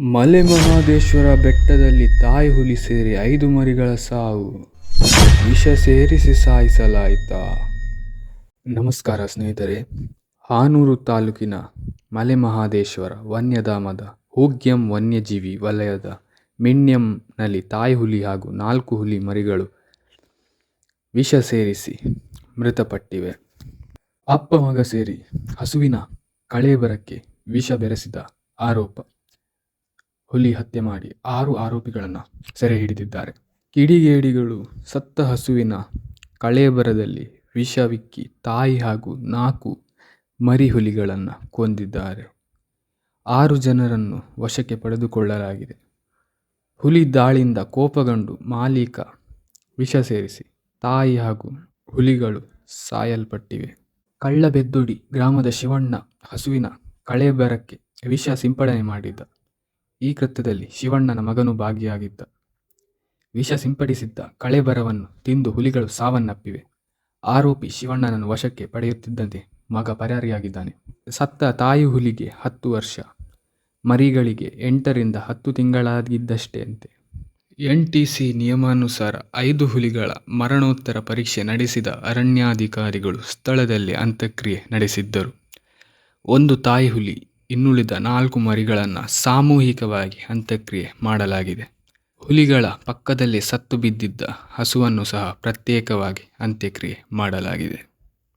ಮಲೆ ಮಹಾದೇಶ್ವರ ಬೆಟ್ಟದಲ್ಲಿ ತಾಯಿ ಹುಲಿ ಸೇರಿ ಐದು ಮರಿಗಳ ಸಾವು. ವಿಷ ಸೇರಿಸಿ ಸಾಯಿಸಲಾಯಿತಾ. ನಮಸ್ಕಾರ ಸ್ನೇಹಿತರೆ. ಹಾನೂರು ತಾಲೂಕಿನ ಮಲೆ ಮಹಾದೇಶ್ವರ ವನ್ಯಧಾಮದ ಹೋಗ್ಯಂ ವನ್ಯಜೀವಿ ವಲಯದ ಮಿಣ್ಯಂನಲ್ಲಿ ತಾಯಿ ಹುಲಿ ಹಾಗೂ ನಾಲ್ಕು ಹುಲಿ ಮರಿಗಳು ವಿಷ ಸೇರಿಸಿ ಮೃತಪಟ್ಟಿವೆ. ಅಪ್ಪ ಮಗ ಸೇರಿ ಹಸುವಿನ ಕಳೇಬರಕ್ಕೆ ವಿಷ ಬೆರೆಸಿದ ಆರೋಪ. ಹುಲಿ ಹತ್ಯೆ ಮಾಡಿ ಆರು ಆರೋಪಿಗಳನ್ನು ಸೆರೆ ಹಿಡಿದಿದ್ದಾರೆ. ಕಿಡಿಗೇಡಿಗಳು ಸತ್ತ ಹಸುವಿನ ಕಳೇಬರದಲ್ಲಿ ವಿಷವಿಕ್ಕಿ ತಾಯಿ ಹಾಗೂ ನಾಲ್ಕು ಮರಿ ಹುಲಿಗಳನ್ನು ಕೊಂದಿದ್ದಾರೆ. ಆರು ಜನರನ್ನು ವಶಕ್ಕೆ ಪಡೆದುಕೊಳ್ಳಲಾಗಿದೆ. ಹುಲಿ ದಾಳಿಯಿಂದ ಕೋಪಗೊಂಡು ಮಾಲೀಕ ವಿಷ ಸೇರಿಸಿ ತಾಯಿ ಹಾಗೂ ಹುಲಿಗಳು ಸಾಯಲ್ಪಟ್ಟಿವೆ. ಕಳ್ಳಬೆದ್ದುಡಿ ಗ್ರಾಮದ ಶಿವಣ್ಣ ಹಸುವಿನ ಕಳೆಬರಕ್ಕೆ ವಿಷ ಸಿಂಪಡಣೆ ಮಾಡಿದ್ದ. ಈ ಕೃತ್ಯದಲ್ಲಿ ಶಿವಣ್ಣನ ಮಗನು ಭಾಗಿಯಾಗಿದ್ದ. ವಿಷ ಸಿಂಪಡಿಸಿದ್ದ ಕಳೇಬರವನ್ನು ತಿಂದು ಹುಲಿಗಳು ಸಾವನ್ನಪ್ಪಿವೆ. ಆರೋಪಿ ಶಿವಣ್ಣನನ್ನು ವಶಕ್ಕೆ ಪಡೆಯುತ್ತಿದ್ದಂತೆ ಮಗ ಪರಾರಿಯಾಗಿದ್ದಾನೆ. ಸತ್ತ ತಾಯಿ ಹುಲಿಗೆ ಹತ್ತು ವರ್ಷ, ಮರಿಗಳಿಗೆ ಎಂಟರಿಂದ ಹತ್ತು ತಿಂಗಳಾಗಿದ್ದಷ್ಟೇ ಅಂತೆ ಎನ್ ಟಿ ಸಿ ನಿಯಮಾನುಸಾರ ಐದು ಹುಲಿಗಳ ಮರಣೋತ್ತರ ಪರೀಕ್ಷೆ ನಡೆಸಿದ ಅರಣ್ಯಾಧಿಕಾರಿಗಳು ಸ್ಥಳದಲ್ಲಿ ಅಂತ್ಯಕ್ರಿಯೆ ನಡೆಸಿದ್ದರು. ಒಂದು ತಾಯಿ ಹುಲಿ ಇನ್ನುಳಿದ ನಾಲ್ಕು ಮರಿಗಳನ್ನು ಸಾಮೂಹಿಕವಾಗಿ ಅಂತ್ಯಕ್ರಿಯೆ ಮಾಡಲಾಗಿದೆ. ಹುಲಿಗಳ ಪಕ್ಕದಲ್ಲಿ ಸತ್ತು ಬಿದ್ದಿದ್ದ ಹಸುವನ್ನು ಸಹ ಪ್ರತ್ಯೇಕವಾಗಿ ಅಂತ್ಯಕ್ರಿಯೆ ಮಾಡಲಾಗಿದೆ.